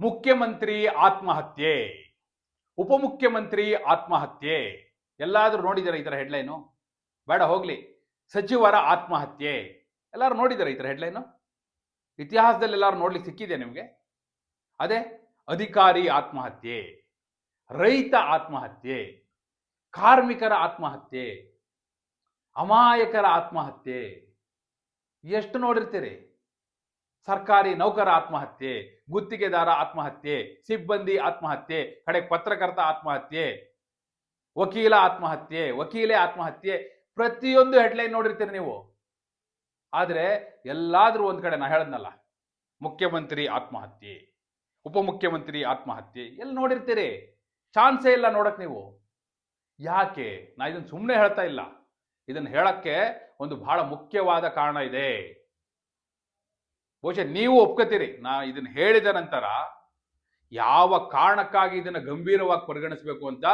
ಮುಖ್ಯಮಂತ್ರಿ ಆತ್ಮಹತ್ಯೆ. ಉಪಮುಖ್ಯಮಂತ್ರಿ ಆತ್ಮಹತ್ಯೆ. ಎಲ್ಲಾದರೂ ನೋಡಿದಾರ ತರ ಹೆಡ್ಲೈನು ಬೇಡ, ಹೋಗ್ಲಿ. ಸಚಿವರ ಆತ್ಮಹತ್ಯೆ. ಎಲ್ಲರೂ ನೋಡಿದಾರ ತರ ಹೆಡ್ಲೈನು ಇತಿಹಾಸದಲ್ಲಿ ಎಲ್ಲರೂ ನೋಡ್ಲಿಕ್ಕೆ ಸಿಕ್ಕಿದೆ ನಿಮಗೆ? ಅದೇ, ಅಧಿಕಾರಿ ಆತ್ಮಹತ್ಯೆ, ರೈತ ಆತ್ಮಹತ್ಯೆ, ಕಾರ್ಮಿಕರ ಆತ್ಮಹತ್ಯೆ, ಅಮಾಯಕರ ಆತ್ಮಹತ್ಯೆ. ಎಷ್ಟು ನೋಡಿರ್ತೀರಿ? ಸರ್ಕಾರಿ ನೌಕರ ಆತ್ಮಹತ್ಯೆ, ಗುತ್ತಿಗೆದಾರ ಆತ್ಮಹತ್ಯೆ, ಸಿಬ್ಬಂದಿ ಆತ್ಮಹತ್ಯೆ, ಕಡೆ ಪತ್ರಕರ್ತ ಆತ್ಮಹತ್ಯೆ, ವಕೀಲ ಆತ್ಮಹತ್ಯೆ, ವಕೀಲೆ ಆತ್ಮಹತ್ಯೆ, ಪ್ರತಿಯೊಂದು ಹೆಡ್ಲೈನ್ ನೋಡಿರ್ತೀರಿ ನೀವು. ಆದರೆ ಎಲ್ಲಾದ್ರೂ ಒಂದು ಕಡೆ ನಾ ಹೇಳದ್ನಲ್ಲ, ಮುಖ್ಯಮಂತ್ರಿ ಆತ್ಮಹತ್ಯೆ, ಉಪಮುಖ್ಯಮಂತ್ರಿ ಆತ್ಮಹತ್ಯೆ ಎಲ್ಲಿ ನೋಡಿರ್ತೀರಿ? ಚಾನ್ಸೇ ಇಲ್ಲ ನೋಡಕ್ ನೀವು. ಯಾಕೆ? ನಾ ಇದನ್ನ ಸುಮ್ಮನೆ ಹೇಳ್ತಾ ಇಲ್ಲ. ಇದನ್ನ ಹೇಳಕ್ಕೆ ಒಂದು ಬಹಳ ಮುಖ್ಯವಾದ ಕಾರಣ ಇದೆ. ಬಹುಶಃ ನೀವು ಒಪ್ಕೋತೀರಿ. ನಾ ಇದನ್ನ ಹೇಳಿದ ನಂತರ ಯಾವ ಕಾರಣಕ್ಕಾಗಿ ಇದನ್ನ ಗಂಭೀರವಾಗಿ ಪರಿಗಣಿಸಬೇಕು ಅಂತ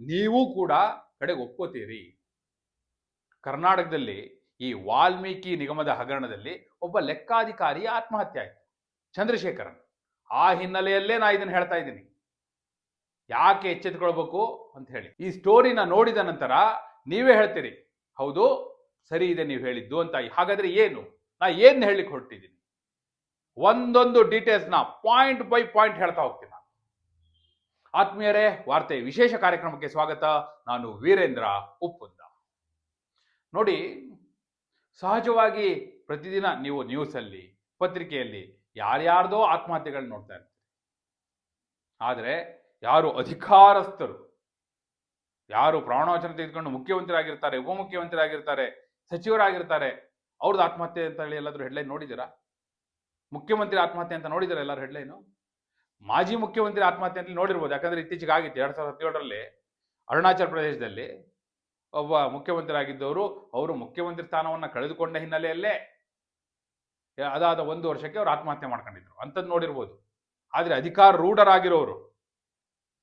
ನೀವು ಕೂಡ ಕಡೆಗೆ ಒಪ್ಕೋತೀರಿ. ಕರ್ನಾಟಕದಲ್ಲಿ ಈ ವಾಲ್ಮೀಕಿ ನಿಗಮದ ಹಗರಣದಲ್ಲಿ ಒಬ್ಬ ಲೆಕ್ಕಾಧಿಕಾರಿ ಆತ್ಮಹತ್ಯೆ ಆಯ್ತು. ಚಂದ್ರಶೇಖರನ್. ಆ ಹಿನ್ನೆಲೆಯಲ್ಲೇ ನಾ ಇದನ್ನ ಹೇಳ್ತಾ ಇದ್ದೀನಿ. ಯಾಕೆ ಎಚ್ಚೆತ್ಕೊಳ್ಬೇಕು ಅಂತ ಹೇಳಿ. ಈ ಸ್ಟೋರಿನ ನೋಡಿದ ನಂತರ ನೀವೇ ಹೇಳ್ತೀರಿ. ಹೌದು, ಸರಿ ಇದೆ ನೀವು ಹೇಳಿದ್ದು ಅಂತ. ಹಾಗಾದ್ರೆ ಏನು? ನಾ ಏನ್ ಹೇಳಲಿಕ್ಕೆ ಹೊರಟಿದ್ದೀನಿ? ಒಂದೊಂದು ಡೀಟೇಲ್ಸ್ನ ಪಾಯಿಂಟ್ ಬೈ ಪಾಯಿಂಟ್ ಹೇಳ್ತಾ ಹೋಗ್ತೀನಿ ನಾನು. ಆತ್ಮೀಯರೇ, ವಾರ್ತೆ ವಿಶೇಷ ಕಾರ್ಯಕ್ರಮಕ್ಕೆ ಸ್ವಾಗತ. ನಾನು ವೀರೇಂದ್ರ ಉಪ್ಪುಂದ. ನೋಡಿ, ಸಹಜವಾಗಿ ಪ್ರತಿದಿನ ನೀವು ನ್ಯೂಸಲ್ಲಿ ಪತ್ರಿಕೆಯಲ್ಲಿ ಯಾರ್ಯಾರ್ದೋ ಆತ್ಮಹತ್ಯೆಗಳನ್ನ ನೋಡ್ತಾ ಇರ್ತೀರಿ. ಆದರೆ ಯಾರು ಅಧಿಕಾರಸ್ಥರು, ಯಾರು ಪ್ರಾಣವಚನ ತೆಗೆದುಕೊಂಡು ಮುಖ್ಯಮಂತ್ರಿ ಆಗಿರ್ತಾರೆ ಉಪಮುಖ್ಯಮಂತ್ರಿ ಆಗಿರ್ತಾರೆ ಸಚಿವರಾಗಿರ್ತಾರೆ, ಅವ್ರದ್ದು ಆತ್ಮಹತ್ಯೆ ಅಂತ ಹೇಳಿ ಎಲ್ಲಾದ್ರೂ ಹೆಡ್ಲೈನ್ ನೋಡಿದ್ದೀರಾ? ಮುಖ್ಯಮಂತ್ರಿ ಆತ್ಮಹತ್ಯೆ ಅಂತ ನೋಡಿದಾರೆ ಎಲ್ಲರೂ ಹೆಡ್ಲೈನು? ಮಾಜಿ ಮುಖ್ಯಮಂತ್ರಿ ಆತ್ಮಹತ್ಯೆ ಅಂತ ನೋಡಿರ್ಬೋದು, ಯಾಕಂದ್ರೆ ಇತ್ತೀಚೆಗೆ ಆಗಿತ್ತು ಎರಡ್ ಸಾವಿರದ ಹದಿನೇಳರಲ್ಲಿ ಅರುಣಾಚಲ ಪ್ರದೇಶದಲ್ಲಿ ಒಬ್ಬ ಮುಖ್ಯಮಂತ್ರಿ ಆಗಿದ್ದವರು ಅವರು ಮುಖ್ಯಮಂತ್ರಿ ಸ್ಥಾನವನ್ನ ಕಳೆದುಕೊಂಡ ಹಿನ್ನೆಲೆಯಲ್ಲೇ ಅದಾದ ಒಂದು ವರ್ಷಕ್ಕೆ ಅವರು ಆತ್ಮಹತ್ಯೆ ಮಾಡ್ಕೊಂಡಿದ್ರು. ಅಂಥದ್ದು ನೋಡಿರ್ಬೋದು. ಆದರೆ ಅಧಿಕಾರ ರೂಢರಾಗಿರೋರು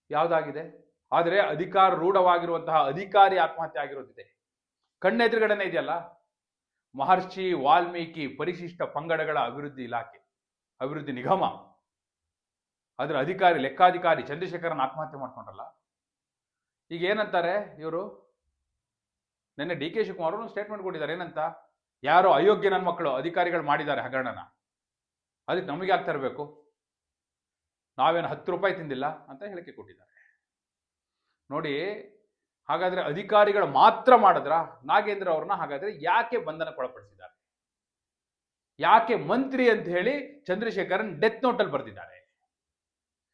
ಯಾವ್ದಾಗಿದೆ? ಆದರೆ ಅಧಿಕಾರ ರೂಢವಾಗಿರುವಂತಹ ಅಧಿಕಾರಿ ಆತ್ಮಹತ್ಯೆ ಆಗಿರೋದಿದೆ. ಕಣ್ಣೆದುರುಗಡೆನೆ ಇದೆಯಲ್ಲ? ಮಹರ್ಷಿ ವಾಲ್ಮೀಕಿ ಪರಿಶಿಷ್ಟ ಪಂಗಡಗಳ ಅಭಿವೃದ್ಧಿ ಇಲಾಖೆ, ಅಭಿವೃದ್ಧಿ ನಿಗಮ. ಅದರ ಅಧಿಕಾರಿ, ಲೆಕ್ಕಾಧಿಕಾರಿ ಚಂದ್ರಶೇಖರನ್ ಆತ್ಮಹತ್ಯೆ ಮಾಡ್ಕೊಂಡಲ್ಲ ಈಗ ಏನಂತಾರೆ ಇವರು? ನಿನ್ನೆ ಡಿ ಕೆ ಶಿವಕುಮಾರ್ ಅವರು ಸ್ಟೇಟ್ಮೆಂಟ್ ಕೊಟ್ಟಿದ್ದಾರೆ. ಏನಂತ? ಯಾರೋ ಅಯೋಗ್ಯ ನನ್ನ ಮಕ್ಕಳು ಅಧಿಕಾರಿಗಳು ಮಾಡಿದ್ದಾರೆ ಹಗರಣನ. ಅದಕ್ಕೆ ನಮಗೆ ಆಗ್ತಾ ಇರಬೇಕು ನಾವೇನು ಹತ್ತು ರೂಪಾಯಿ ತಿಂದಿಲ್ಲ ಅಂತ ಹೇಳಿಕೆ ಕೊಟ್ಟಿದ್ದಾರೆ. ನೋಡಿ ಹಾಗಾದ್ರೆ ಅಧಿಕಾರಿಗಳು ಮಾತ್ರ ಮಾಡಿದ್ರ? ನಾಗೇಂದ್ರ ಅವ್ರನ್ನ ಹಾಗಾದ್ರೆ ಯಾಕೆ ಬಂಧನಕ್ಕೊಳಪಡಿಸಿದ್ದಾರೆ? ಯಾಕೆ ಮಂತ್ರಿ ಅಂತ ಹೇಳಿ ಚಂದ್ರಶೇಖರನ್ ಡೆತ್ ನೋಟಲ್ಲಿ ಬರೆದಿದ್ದಾರೆ?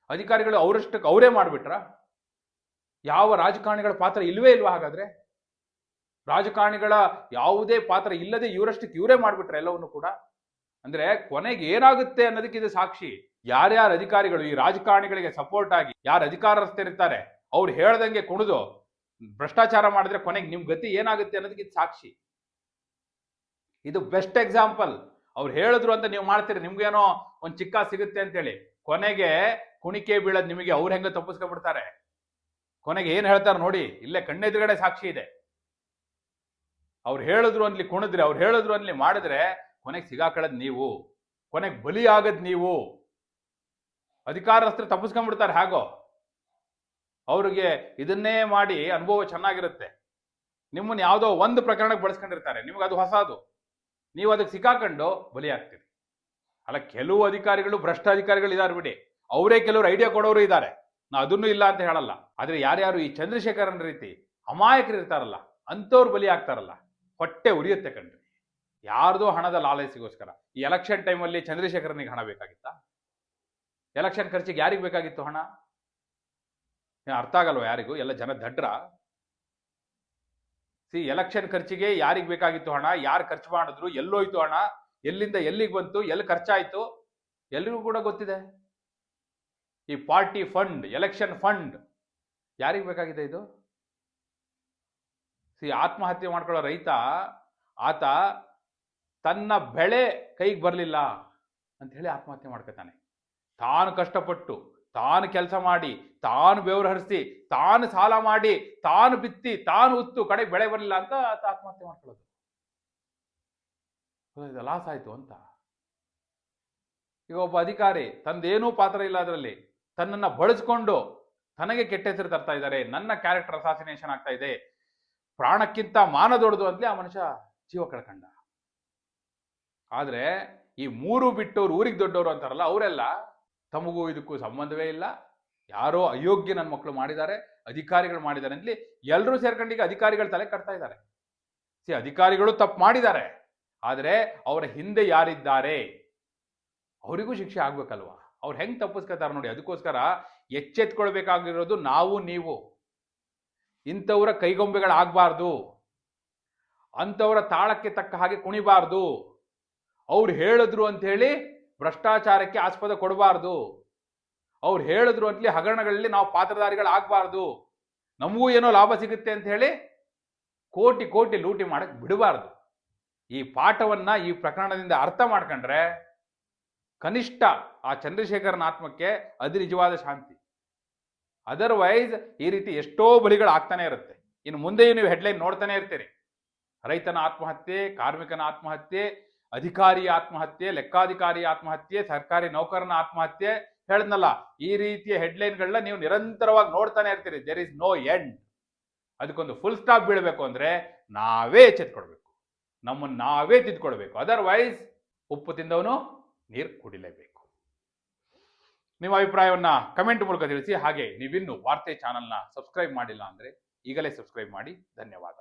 ಅಧಿಕಾರಿಗಳು ಅವರಷ್ಟಕ್ಕೆ ಅವರೇ ಮಾಡಿಬಿಟ್ರ? ಯಾವ ರಾಜಕಾರಣಿಗಳ ಪಾತ್ರ ಇಲ್ವೇ ಇಲ್ವಾ ಹಾಗಾದ್ರೆ? ರಾಜಕಾರಣಿಗಳ ಯಾವುದೇ ಪಾತ್ರ ಇಲ್ಲದೆ ಇವರಷ್ಟಕ್ಕೆ ಇವರೇ ಮಾಡಿಬಿಟ್ರೆ ಎಲ್ಲವನ್ನು ಕೂಡ? ಅಂದ್ರೆ ಕೊನೆಗೆ ಏನಾಗುತ್ತೆ ಅನ್ನೋದಕ್ಕೆ ಇದು ಸಾಕ್ಷಿ. ಯಾರ್ಯಾರ ಅಧಿಕಾರಿಗಳು ಈ ರಾಜಕಾರಣಿಗಳಿಗೆ ಸಪೋರ್ಟ್ ಆಗಿ, ಯಾರು ಇರ್ತಾರೆ ಅವ್ರು ಹೇಳ್ದಂಗೆ ಕುಣಿದು ಭ್ರಷ್ಟಾಚಾರ ಮಾಡಿದ್ರೆ ಕೊನೆಗೆ ನಿಮ್ ಗತಿ ಏನಾಗುತ್ತೆ ಅನ್ನೋದಕ್ಕೆ ಇದು ಸಾಕ್ಷಿ. ಇದು ಬೆಸ್ಟ್ ಎಕ್ಸಾಂಪಲ್ ಅವ್ರು ಹೇಳಿದ್ರು ಅಂತ ನೀವು ಮಾಡ್ತೀರಿ, ನಿಮ್ಗೇನೋ ಒಂದ್ ಚಿಕ್ಕ ಸಿಗುತ್ತೆ ಅಂತೇಳಿ. ಕೊನೆಗೆ ಕುಣಿಕೆ ಬೀಳದ್ ನಿಮಗೆ ಅವ್ರು ಹೆಂಗ ತಪ್ಪಿಸ್ಕೊಂಡ್ಬಿಡ್ತಾರೆ? ಕೊನೆಗೆ ಏನ್ ಹೇಳ್ತಾರೆ ನೋಡಿ, ಇಲ್ಲೇ ಕಣ್ಣೆದುರುಗಡೆ ಸಾಕ್ಷಿ ಇದೆ. ಅವ್ರು ಹೇಳಿದ್ರು ಅನ್ಲಿ ಕುಣಿದ್ರೆ, ಅವ್ರು ಹೇಳಿದ್ರು ಅನ್ಲಿ ಮಾಡಿದ್ರೆ ಕೊನೆಗೆ ಸಿಗಾಕಳದ್ ನೀವು. ಕೊನೆಗೆ ಬಲಿ ಆಗದ್ ನೀವು. ಅಧಿಕಾರಸ್ಥರು ತಪ್ಪಿಸ್ಕೊಂಡ್ಬಿಡ್ತಾರೆ ಹಾಗೋ. ಅವ್ರಿಗೆ ಇದನ್ನೇ ಮಾಡಿ ಅನುಭವ ಚೆನ್ನಾಗಿರುತ್ತೆ. ನಿಮ್ಮನ್ನು ಯಾವುದೋ ಒಂದು ಪ್ರಕರಣಕ್ಕೆ ಬಳಸ್ಕೊಂಡಿರ್ತಾರೆ. ನಿಮ್ಗೆ ಅದು ಹೊಸದು. ನೀವು ಅದಕ್ಕೆ ಸಿಕ್ಕಾಕೊಂಡು ಬಲಿ ಆಗ್ತೀರಿ. ಅಲ್ಲ, ಕೆಲವು ಅಧಿಕಾರಿಗಳು ಭ್ರಷ್ಟ ಅಧಿಕಾರಿಗಳು ಇದಾರೆ ಬಿಡಿ. ಅವರೇ ಕೆಲವರು ಐಡಿಯಾ ಕೊಡೋರು ಇದ್ದಾರೆ ನಾ ಅದನ್ನು ಇಲ್ಲ ಅಂತ ಹೇಳಲ್ಲ. ಆದರೆ ಯಾರ್ಯಾರು ಈ ಚಂದ್ರಶೇಖರನ್ ರೀತಿ ಅಮಾಯಕರು ಇರ್ತಾರಲ್ಲ, ಅಂಥವ್ರು ಬಲಿ ಆಗ್ತಾರಲ್ಲ, ಹೊಟ್ಟೆ ಉರಿಯುತ್ತೆ ಕಣ್ರಿ. ಯಾರ್ದೋ ಹಣದ ಲಾಲಸಿಗೋಸ್ಕರ. ಈ ಎಲೆಕ್ಷನ್ ಟೈಮಲ್ಲಿ ಚಂದ್ರಶೇಖರನಿಗೆ ಹಣ ಬೇಕಾಗಿತ್ತಾ? ಎಲೆಕ್ಷನ್ ಖರ್ಚಿಗೆ ಯಾರಿಗೆ ಬೇಕಾಗಿತ್ತು ಹಣ? ಏನ್ ಅರ್ಥ ಆಗಲ್ವ ಯಾರಿಗೂ? ಎಲ್ಲ ಜನ ದಡ್ರ. ಸಿ ಎಲೆಕ್ಷನ್ ಖರ್ಚಿಗೆ ಯಾರಿಗೆ ಬೇಕಾಗಿತ್ತು ಹಣ? ಯಾರು ಖರ್ಚು ಮಾಡಿದ್ರು? ಎಲ್ಲೋಯ್ತು ಹಣ? ಎಲ್ಲಿಂದ ಎಲ್ಲಿಗೆ ಬಂತು? ಎಲ್ಲಿ ಖರ್ಚಾಯ್ತು? ಎಲ್ರಿಗೂ ಕೂಡ ಗೊತ್ತಿದೆ. ಈ ಪಾರ್ಟಿ ಫಂಡ್ ಎಲೆಕ್ಷನ್ ಫಂಡ್ ಯಾರಿಗೆ ಬೇಕಾಗಿದೆ ಇದು? ಸಿ, ಆತ್ಮಹತ್ಯೆ ಮಾಡ್ಕೊಳ್ಳೋ ರೈತ ಆತ ತನ್ನ ಬೆಳೆ ಕೈಗೆ ಬರಲಿಲ್ಲ ಅಂತ ಹೇಳಿ ಆತ್ಮಹತ್ಯೆ ಮಾಡ್ಕೊತಾನೆ. ತಾನು ಕಷ್ಟಪಟ್ಟು ತಾನು ಕೆಲಸ ಮಾಡಿ, ತಾನು ಬೆವರು ತಾನು ಸಾಲ ಮಾಡಿ, ತಾನು ಬಿತ್ತಿ, ತಾನು ಉತ್ತು, ಕಡೆ ಬೆಳೆ ಬರಲಿಲ್ಲ ಅಂತ ಆತ್ಮಹತ್ಯೆ ಮಾಡ್ಕೊಳ್ಳೋದು. ಇದು ಲಾಸ್ ಆಯಿತು ಅಂತ. ಈಗ ಒಬ್ಬ ಅಧಿಕಾರಿ ತಂದೇನೂ ಪಾತ್ರ ಇಲ್ಲ ಅದರಲ್ಲಿ. ತನ್ನನ್ನ ಬಳಸ್ಕೊಂಡು ತನಗೆ ಕೆಟ್ಟ ಹೆಸರು ತರ್ತಾ ಇದ್ದಾರೆ. ನನ್ನ ಕ್ಯಾರೆಕ್ಟರ್ ಅಸಾಸಿನೇಷನ್ ಆಗ್ತಾ ಇದೆ. ಪ್ರಾಣಕ್ಕಿಂತ ಮಾನ ದೊಡ್ಡದು ಅಂತಲೇ ಆ ಮನುಷ್ಯ ಜೀವ ಕಳ್ಕಂಡ. ಆದ್ರೆ ಈ ಮೂರು ಬಿಟ್ಟವ್ರು ಊರಿಗೆ ದೊಡ್ಡವರು ಅಂತಾರಲ್ಲ, ಅವರೆಲ್ಲ ತಮಗೂ ಇದಕ್ಕೂ ಸಂಬಂಧವೇ ಇಲ್ಲ. ಯಾರೋ ಅಯೋಗ್ಯ ನನ್ನ ಮಕ್ಕಳು ಮಾಡಿದ್ದಾರೆ, ಅಧಿಕಾರಿಗಳು ಮಾಡಿದ್ದಾರೆ ಅಂತಲಿ ಎಲ್ಲರೂ ಸೇರ್ಕೊಂಡೀಗ ಅಧಿಕಾರಿಗಳು ತಲೆ ಕಟ್ತಾ ಇದ್ದಾರೆ. ಸಿ, ಅಧಿಕಾರಿಗಳು ತಪ್ಪು ಮಾಡಿದ್ದಾರೆ. ಆದರೆ ಅವರ ಹಿಂದೆ ಯಾರಿದ್ದಾರೆ? ಅವರಿಗೂ ಶಿಕ್ಷೆ ಆಗ್ಬೇಕಲ್ವಾ? ಅವ್ರು ಹೆಂಗೆ ತಪ್ಪಿಸ್ಕೊತಾರೆ ನೋಡಿ, ಅದಕ್ಕೋಸ್ಕರ ಎಚ್ಚೆತ್ಕೊಳ್ಬೇಕಾಗಿರೋದು ನಾವು, ನೀವು. ಇಂಥವರ ಕೈಗೊಂಬೆಗಳಾಗಬಾರ್ದು ಅಂಥವರ ತಾಳಕ್ಕೆ ತಕ್ಕ ಹಾಗೆ ಕುಣಿಬಾರ್ದು. ಅವ್ರು ಹೇಳಿದ್ರು ಅಂತ ಹೇಳಿ ಭ್ರಷ್ಟಾಚಾರಕ್ಕೆ ಆಸ್ಪದ ಕೊಡಬಾರ್ದು. ಅವ್ರು ಹೇಳಿದ್ರು ಅಂತಲಿ ಹಗರಣಗಳಲ್ಲಿ ನಾವು ಪಾತ್ರಧಾರಿಗಳಾಗಬಾರ್ದು. ನಮಗೂ ಏನೋ ಲಾಭ ಸಿಗುತ್ತೆ ಅಂತ ಹೇಳಿ ಕೋಟಿ ಕೋಟಿ ಲೂಟಿ ಮಾಡಕ್ ಬಿಡಬಾರ್ದು. ಈ ಪಾಠವನ್ನ ಈ ಪ್ರಕರಣದಿಂದ ಅರ್ಥ ಮಾಡ್ಕೊಂಡ್ರೆ ಕನಿಷ್ಠ ಆ ಚಂದ್ರಶೇಖರನ ಆತ್ಮಕ್ಕೆ ಅದು ನಿಜವಾದ ಶಾಂತಿ. ಅದರ್ವೈಸ್ ಈ ರೀತಿ ಎಷ್ಟೋ ಬಲಿಗಳು ಆಗ್ತಾನೆ ಇರುತ್ತೆ. ಇನ್ನು ಮುಂದೆಯೂ ನೀವು ಹೆಡ್ಲೈನ್ ನೋಡ್ತಾನೆ ಇರ್ತೀರಿ. ರೈತನ ಆತ್ಮಹತ್ಯೆ, ಕಾರ್ಮಿಕನ ಆತ್ಮಹತ್ಯೆ ಅಧಿಕಾರಿ ಆತ್ಮಹತ್ಯೆ, ಲೆಕ್ಕಾಧಿಕಾರಿ ಆತ್ಮಹತ್ಯೆ, ಸರ್ಕಾರಿ ನೌಕರನ ಆತ್ಮಹತ್ಯೆ ಹೇಳಿದ್ನಲ್ಲ, ಈ ರೀತಿಯ ಹೆಡ್ಲೈನ್ಗಳನ್ನ ನೀವು ನಿರಂತರವಾಗಿ ನೋಡ್ತಾನೆ ಇರ್ತೀರಿ. ದೇರ್ ಇಸ್ ನೋ ಎಂಡ್ ಅದಕ್ಕೊಂದು ಫುಲ್ ಸ್ಟಾಪ್ ಬೀಳಬೇಕು ಅಂದ್ರೆ ನಾವೇ ಎಚ್ಚೆತ್ಕೊಳ್ಬೇಕು. ನಮ್ಮನ್ನು ನಾವೇ ತಿದ್ಕೊಳ್ಬೇಕು. ಅದರ್ವೈಸ್ ಉಪ್ಪು ತಿಂದವನು ನೀರು ಕುಡಿಲೇಬೇಕು. ನಿಮ್ಮ ಅಭಿಪ್ರಾಯವನ್ನ ಕಮೆಂಟ್ ಮೂಲಕ ತಿಳಿಸಿ. ಹಾಗೆ ನೀವಿನ್ನು ವಾರ್ತೆ ಚಾನಲ್ನ ಸಬ್ಸ್ಕ್ರೈಬ್ ಮಾಡಿಲ್ಲ ಅಂದ್ರೆ ಈಗಲೇ ಸಬ್ಸ್ಕ್ರೈಬ್ ಮಾಡಿ. ಧನ್ಯವಾದ.